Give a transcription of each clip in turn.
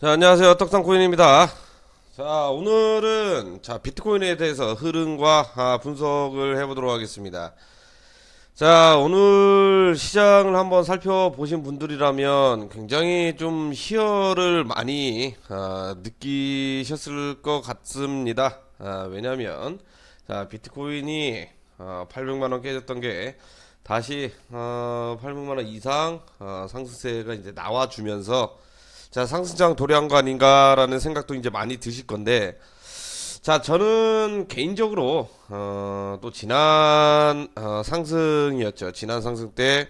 자, 안녕하세요. 떡상코인입니다. 자, 오늘은 자, 비트코인에 대해서 흐름과 아, 분석을 해보도록 하겠습니다. 자, 오늘 시장을 한번 살펴보신 분들이라면 굉장히 좀 희열을 많이 아, 느끼셨을 것 같습니다. 아, 왜냐면 자, 비트코인이 아, 800만원 깨졌던 게 다시 어, 800만원 이상 어, 상승세가 이제 나와주면서 자, 상승장 도래한 거 아닌가라는 생각도 이제 많이 드실 건데, 자, 저는 개인적으로, 어, 또 지난, 어, 상승이었죠. 지난 상승 때,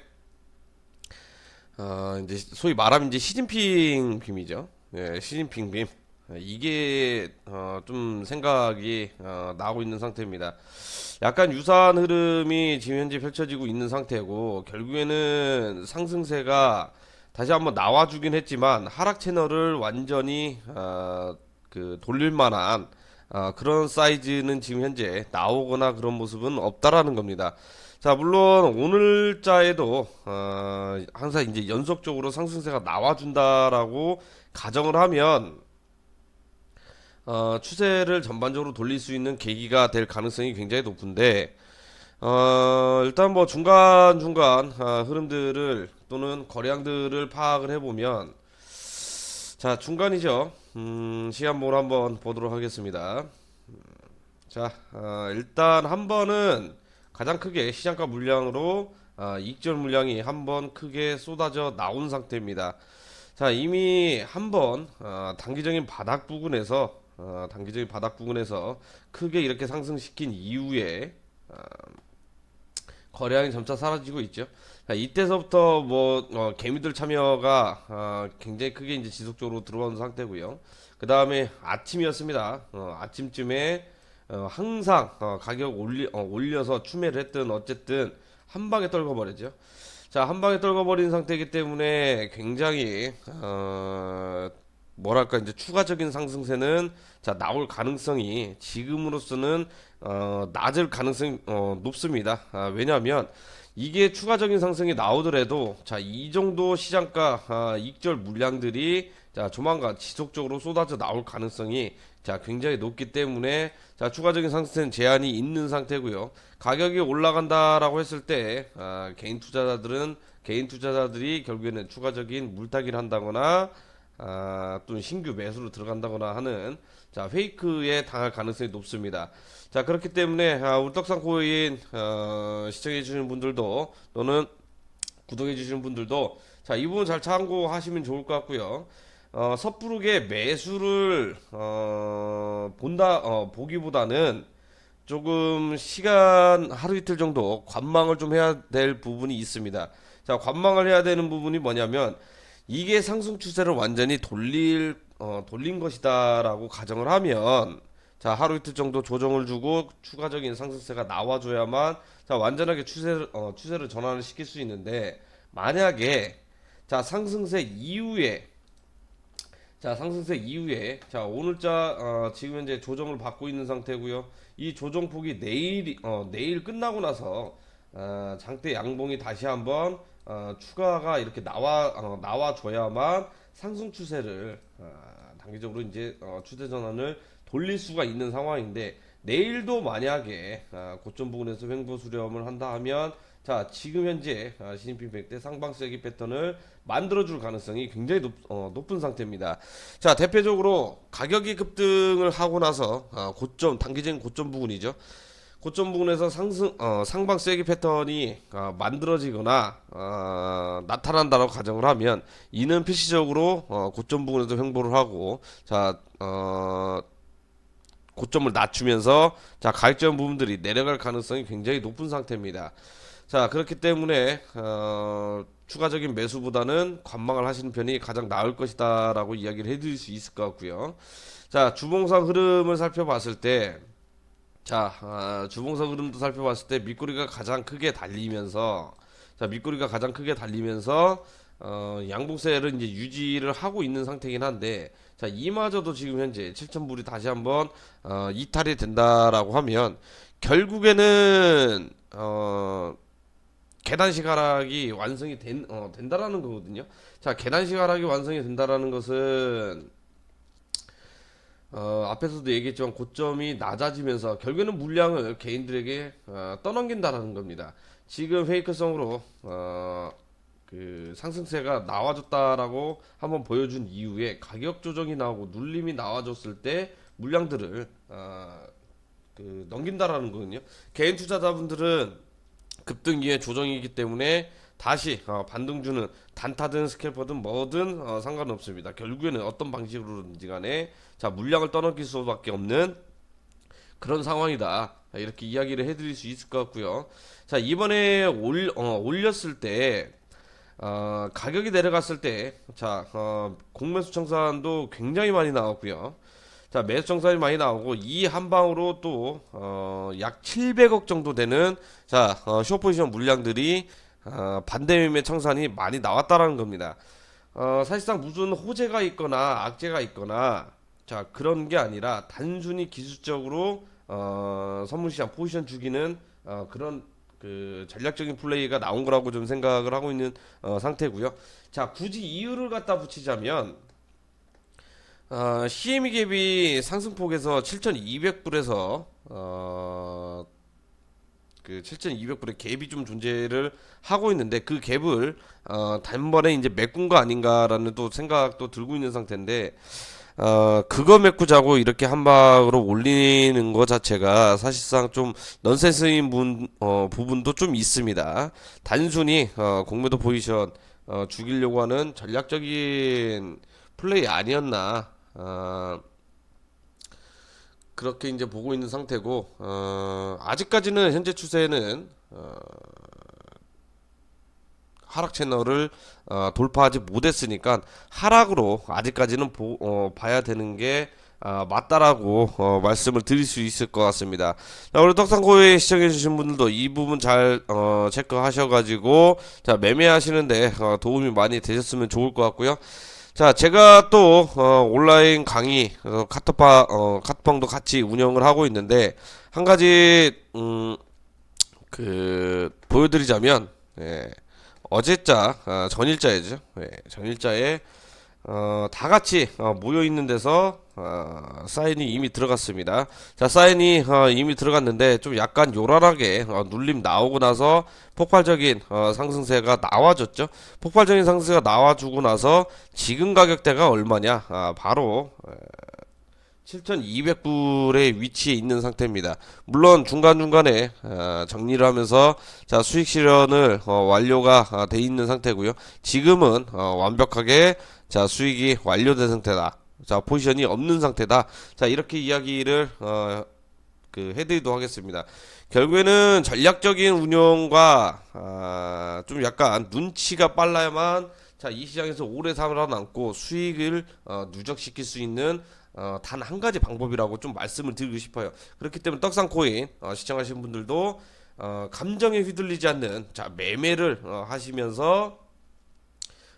어, 이제 소위 말하면 이제 시진핑 빔이죠. 예, 시진핑 빔. 어, 이게, 어, 좀 생각이, 어, 나오고 있는 상태입니다. 약간 유사한 흐름이 지금 현재 펼쳐지고 있는 상태고, 결국에는 상승세가 다시 한번 나와주긴 했지만 하락 채널을 완전히 어, 그 돌릴 만한 어, 그런 사이즈는 지금 현재 나오거나 그런 모습은 없다라는 겁니다. 자, 물론 오늘자에도 어, 항상 이제 연속적으로 상승세가 나와준다라고 가정을 하면 어, 추세를 전반적으로 돌릴 수 있는 계기가 될 가능성이 굉장히 높은데 어, 일단 뭐 중간중간 아, 흐름들을 또는 거래량들을 파악을 해보면 자 중간이죠. 음, 시간봉을 한번 보도록 하겠습니다. 음, 자 어, 일단 한 번은 가장 크게 시장가 물량으로 아, 익절 물량이 한 번 크게 쏟아져 나온 상태입니다. 자 이미 한번 어, 단기적인 바닥 부근에서 어, 단기적인 바닥 부근에서 크게 이렇게 상승시킨 이후에 어, 거래량이 점차 사라지고 있죠. 자, 이때서부터 뭐 어, 개미들 참여가 어, 굉장히 크게 이제 지속적으로 들어오는 상태고요. 그 다음에 아침이었습니다. 어, 아침쯤에 어, 항상 어, 가격 올리, 어, 올려서 추매를 했든 어쨌든 한 방에 떨궈버리죠. 자, 한 방에 떨궈버린 상태이기 때문에 굉장히 어, 뭐랄까 이제 추가적인 상승세는 자 나올 가능성이 지금으로서는 어, 낮을 가능성이 어, 높습니다. 아, 왜냐하면 이게 추가적인 상승이 나오더라도 자 이 정도 시장가 아, 익절 물량들이 자 조만간 지속적으로 쏟아져 나올 가능성이 자 굉장히 높기 때문에 자 추가적인 상승세는 제한이 있는 상태고요. 가격이 올라간다라고 했을 때 아, 개인 투자자들은 개인 투자자들이 결국에는 추가적인 물타기를 한다거나 아, 또 신규 매수로 들어간다거나 하는 자 페이크에 당할 가능성이 높습니다. 자 그렇기 때문에 아, 울떡상 코인 어, 시청해 주시는 분들도 또는 구독해 주시는 분들도 자 이 부분 잘 참고하시면 좋을 것 같고요. 어, 섣부르게 매수를 어, 본다 어, 보기보다는 조금 시간 하루 이틀 정도 관망을 좀 해야 될 부분이 있습니다. 자 관망을 해야 되는 부분이 뭐냐면 이게 상승 추세를 완전히 돌릴 어, 돌린 것이다라고 가정을 하면 자 하루 이틀 정도 조정을 주고 추가적인 상승세가 나와줘야만 자 완전하게 추세를 어, 추세를 전환을 시킬 수 있는데 만약에 자 상승세 이후에 자 상승세 이후에 자 오늘자 어, 지금 현재 조정을 받고 있는 상태고요. 이 조정폭이 내일 어, 내일 끝나고 나서 어, 장대 양봉이 다시 한번 어, 추가가 이렇게 나와 어, 나와 줘야만 상승 추세를 어, 단기적으로 이제 어, 추세 전환을 돌릴 수가 있는 상황인데 내일도 만약에 어, 고점 부근에서 횡보 수렴을 한다 하면 자 지금 현재 어, 시진핑 100대 상방세기 패턴을 만들어줄 가능성이 굉장히 높, 어, 높은 상태입니다. 자 대표적으로 가격이 급등을 하고 나서 어, 고점 단기적인 고점 부근이죠. 고점 부분에서 상승 어, 상방 세기 패턴이 어, 만들어지거나 어, 나타난다고 가정을 하면 이는 필시적으로 어, 고점 부분에서 횡보를 하고 자 어, 고점을 낮추면서 자 가격적 부분들이 내려갈 가능성이 굉장히 높은 상태입니다. 자 그렇기 때문에 어, 추가적인 매수보다는 관망을 하시는 편이 가장 나을 것이다라고 이야기를 해드릴 수 있을 것 같고요. 자 주봉상 흐름을 살펴봤을 때. 자, 아, 주봉석 흐름도 살펴봤을 때 밑꼬리가 가장 크게 달리면서 자, 밑꼬리가 가장 크게 달리면서 어, 양봉세를 이제 유지를 하고 있는 상태긴 한데 자, 이마저도 지금 현재 7,000불이 다시 한번 어, 이탈이 된다라고 하면 결국에는 어, 계단식 하락이 완성이 된, 어, 된다라는 거거든요. 자, 계단식 하락이 완성이 된다라는 것은 어, 앞에서도 얘기했지만 고점이 낮아지면서 결국에는 물량을 개인들에게 어, 떠넘긴다라는 겁니다. 지금 페이크성으로 어, 그 상승세가 나와줬다라고 한번 보여준 이후에 가격 조정이 나오고 눌림이 나와줬을 때 물량들을 어, 그 넘긴다라는 거거든요. 개인 투자자분들은 급등 이후에 조정이기 때문에 다시 어, 반등주는 단타든 스캘퍼든 뭐든 어, 상관없습니다. 결국에는 어떤 방식으로든지 간에 자 물량을 떠넘길 수밖에 없는 그런 상황이다. 이렇게 이야기를 해드릴 수 있을 것 같고요. 자 이번에 올, 어, 올렸을 때 어, 가격이 내려갔을 때, 자, 어, 공매수 청산도 굉장히 많이 나왔고요. 자, 매수 청산이 많이 나오고, 이 한 방으로 또, 어, 약 700억 정도 되는, 자, 어, 쇼포지션 물량들이, 어, 반대 매매 청산이 많이 나왔다라는 겁니다. 어, 사실상 무슨 호재가 있거나 악재가 있거나, 자, 그런 게 아니라, 단순히 기술적으로, 어, 선물시장 포지션 주기는, 어, 그런 그 전략적인 플레이가 나온 거라고 좀 생각을 하고 있는 어, 상태고요. 자, 굳이 이유를 갖다 붙이자면 어, CME 갭이 상승폭에서 7,200불에서 어, 그 7,200불의 갭이 좀 존재를 하고 있는데 그 갭을 어, 단번에 이제 메꾼 거 아닌가라는 또 생각도 들고 있는 상태인데 어, 그거 메꾸자고 이렇게 한 방으로 올리는 것 자체가 사실상 좀 넌센스인 분, 어, 부분도 좀 있습니다. 단순히, 어, 공매도 포지션, 어, 죽이려고 하는 전략적인 플레이 아니었나, 어, 그렇게 이제 보고 있는 상태고, 어, 아직까지는 현재 추세는, 어, 하락 채널을 어, 돌파하지 못했으니까 하락으로 아직까지는 보, 어, 봐야 되는 게 아, 맞다라고 어, 말씀을 드릴 수 있을 것 같습니다. 자, 우리 떡상코에 시청해주신 분들도 이 부분 잘 어, 체크하셔가지고 자 매매하시는데 어, 도움이 많이 되셨으면 좋을 것 같고요. 자, 제가 또 어, 온라인 강의 어, 카톡방 어, 카톡방도 같이 운영을 하고 있는데 한 가지 음, 그 보여드리자면 예. 어제자 어, 전일자이죠. 예, 전일자에 어, 다 같이 어, 모여 있는 데서 어, 사인이 이미 들어갔습니다. 자, 사인이 어, 이미 들어갔는데 좀 약간 요란하게 어, 눌림 나오고 나서 폭발적인 어, 상승세가 나와줬죠. 폭발적인 상승세가 나와주고 나서 지금 가격대가 얼마냐? 아, 바로 7,200불의 위치에 있는 상태입니다. 물론 중간중간에 어, 정리를 하면서 자 수익 실현을 어, 완료가 어, 돼 있는 상태고요. 지금은 어, 완벽하게 자 수익이 완료된 상태다. 자 포지션이 없는 상태다. 자 이렇게 이야기를 어, 그 해드리도록 하겠습니다. 결국에는 전략적인 운영과 아, 좀 약간 눈치가 빨라야만 자 이 시장에서 오래 살아남고 수익을 어, 누적시킬 수 있는 어, 단 한 가지 방법이라고 좀 말씀을 드리고 싶어요. 그렇기 때문에 떡상 코인 어, 시청하시는 분들도 어, 감정에 휘둘리지 않는 자 매매를 어, 하시면서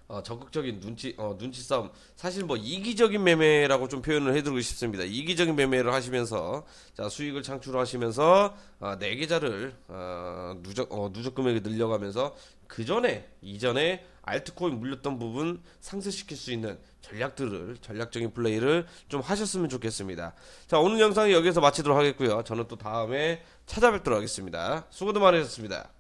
어, 적극적인 눈치 어, 눈치 싸움 사실 뭐 이기적인 매매라고 좀 표현을 해드리고 싶습니다. 이기적인 매매를 하시면서 자 수익을 창출하시면서 어, 내 계좌를 어, 누적 어, 누적 금액을 늘려가면서 그 전에 이전에 알트코인 물렸던 부분 상쇄시킬 수 있는 전략들을 전략적인 플레이를 좀 하셨으면 좋겠습니다. 자 오늘 영상은 여기서 마치도록 하겠고요. 저는 또 다음에 찾아뵙도록 하겠습니다. 수고도 많으셨습니다.